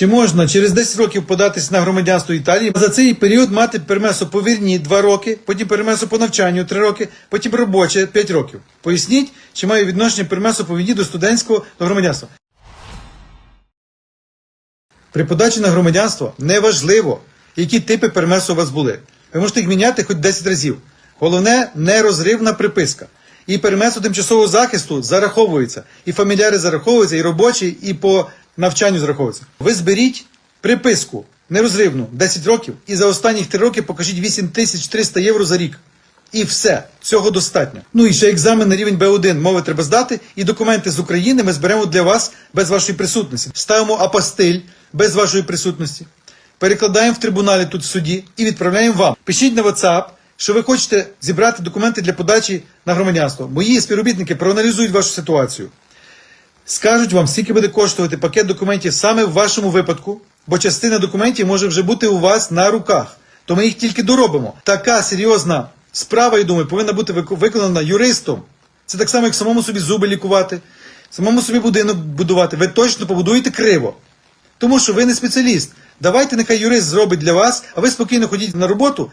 Чи можна через 10 років податись на громадянство Італії, за цей період мати пермесо повірні 2 роки, потім пермесо по навчанню 3 роки, потім робоче 5 років? Поясніть, чи має відношення пермесо повірні до студентського до громадянства? При подачі на громадянство неважливо, які типи пермесу у вас були. Ви можете їх міняти хоч 10 разів. Головне нерозривна приписка. І пермесо тимчасового захисту зараховується, і фаміляри зараховуються, і робочі, і по навчанню зараховуються. Ви зберіть приписку нерозривну 10 років, і за останні 3 роки покажіть 8300 євро за рік. І все, цього достатньо. Ну і ще екзамен на рівень Б1 мови треба здати, і документи з України ми зберемо для вас без вашої присутності. Ставимо апостиль без вашої присутності, перекладаємо в трибуналі тут в суді і відправляємо вам. Пишіть на WhatsApp, що ви хочете зібрати документи для подачі на громадянство. Мої співробітники проаналізують вашу ситуацію. Скажуть вам, скільки буде коштувати пакет документів саме в вашому випадку, бо частина документів може вже бути у вас на руках. То ми їх тільки доробимо. Така серйозна справа, я думаю, повинна бути виконана юристом. Це так само, як самому собі зуби лікувати, самому собі будинок будувати. Ви точно побудуєте криво. Тому що ви не спеціаліст. Давайте нехай юрист зробить для вас, а ви спокійно ходіть на роботу